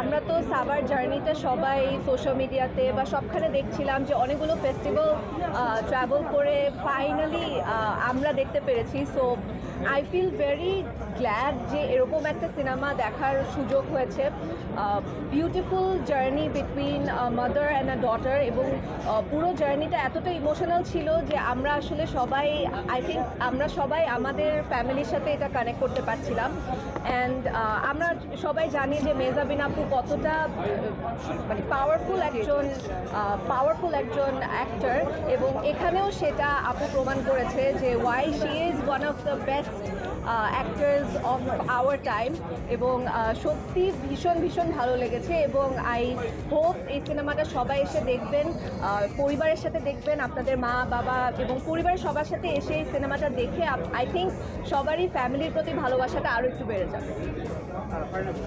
আমরা তো সাবার জার্নিটা সবাই সোশ্যাল মিডিয়াতে বা সবখানে দেখছিলাম যে অনেকগুলো ফেস্টিভ্যাল ট্রাভেল করে ফাইনালি আমরা দেখতে পেরেছি। So I feel very glad যে এরকম একটা সিনেমা দেখার সুযোগ হয়েছে। Beautiful journey between mother and a daughter এবং পুরো জার্নিটা এতটা ইমোশনাল ছিল যে আমরা আসলে সবাই আই থিঙ্ক আমরা সবাই আমাদের ফ্যামিলির সাথে এটা কানেক্ট করতে পারছিলাম। অ্যান্ড আমরা সবাই জানি যে মেজাবিন আপু কতটা মানে পাওয়ারফুল একজন পাওয়ারফুল একজন অ্যাক্টর এবং এখানেও সেটা আপু প্রমাণ করেছে যে why she is one of the best actors of our time এবং সত্যি ভীষণ ভীষণ ভালো লেগেছে এবং আই হোপ এই সিনেমাটা সবাই এসে দেখবেন পরিবারের সাথে দেখবেন, আপনাদের মা, বাবা এবং পরিবারের সবার সাথে এসে এই সিনেমাটা দেখে আই থিঙ্ক সবারই ফ্যামিলির প্রতি ভালোবাসাটা আরও একটু বেড়ে যাবে।